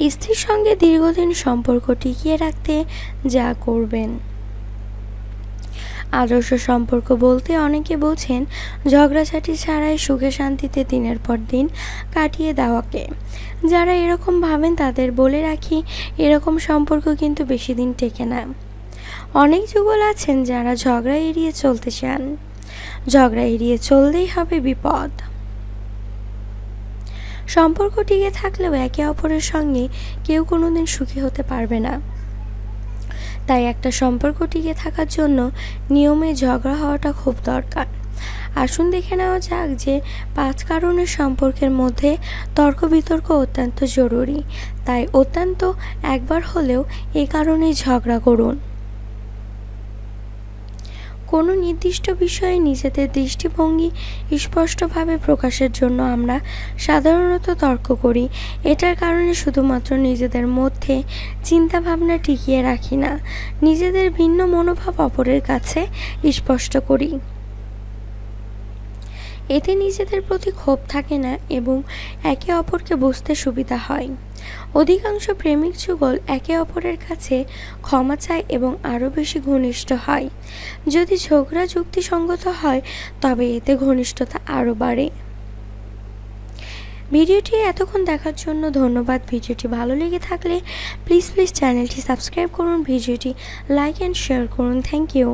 স্ত্রীর সঙ্গে দীর্ঘদিন সম্পর্ক টিকিয়ে রাখতে যা করবেন। আদর্শ সম্পর্ক বলতে অনেকে বোঝেন, ঝগড়াঝাটি ছাড়াই সুখে শান্তিতে দিনের পর দিন কাটিয়ে দেওয়াকে। যারা এরকম ভাবেন, তাদের বলে রাখি, এরকম সম্পর্ক কিন্তু বেশি দিন টেকে না। অনেক যুগল আছেন যারা ঝগড়া এড়িয়ে চলতে চান। ঝগড়া এড়িয়ে চললেই হবে বিপদ। সম্পর্ক টিকে থাকলেও একে অপরের সঙ্গে কেউ কোনোদিন সুখী হতে পারবে না। তাই একটা সম্পর্ক টিকে থাকার জন্য নিয়মে ঝগড়া হওয়াটা খুব দরকার। আসুন দেখে নেওয়া যাক যে পাঁচ কারণের সম্পর্কের মধ্যে তর্ক বিতর্ক অত্যন্ত জরুরি। তাই অত্যন্ত একবার হলেও এ কারণেই ঝগড়া করুন। কোনো নির্দিষ্ট বিষয়ে নিজেদের দৃষ্টিভঙ্গি স্পষ্টভাবে প্রকাশের জন্য আমরা সাধারণত তর্ক করি। এটার কারণে শুধুমাত্র নিজেদের মধ্যে চিন্তাভাবনা টিকিয়ে রাখি না, নিজেদের ভিন্ন মনোভাব অপরের কাছে স্পষ্ট করি। এতে নিজেদের প্রতি ক্ষোভ থাকে না এবং একে অপরকে বুঝতে সুবিধা হয়। অধিকাংশ প্রেমিক যুগল একে অপরের কাছে ক্ষমা চায় এবং আরও বেশি ঘনিষ্ঠ হয়। যদি ঝগড়া যুক্তিসঙ্গত হয়, তবে এতে ঘনিষ্ঠতা আরও বাড়ে। ভিডিওটি এতক্ষণ দেখার জন্য ধন্যবাদ। ভিডিওটি ভালো লেগে থাকলে প্লিজ প্লিজ চ্যানেলটি সাবস্ক্রাইব করুন। ভিডিওটি লাইক অ্যান্ড শেয়ার করুন। Thank you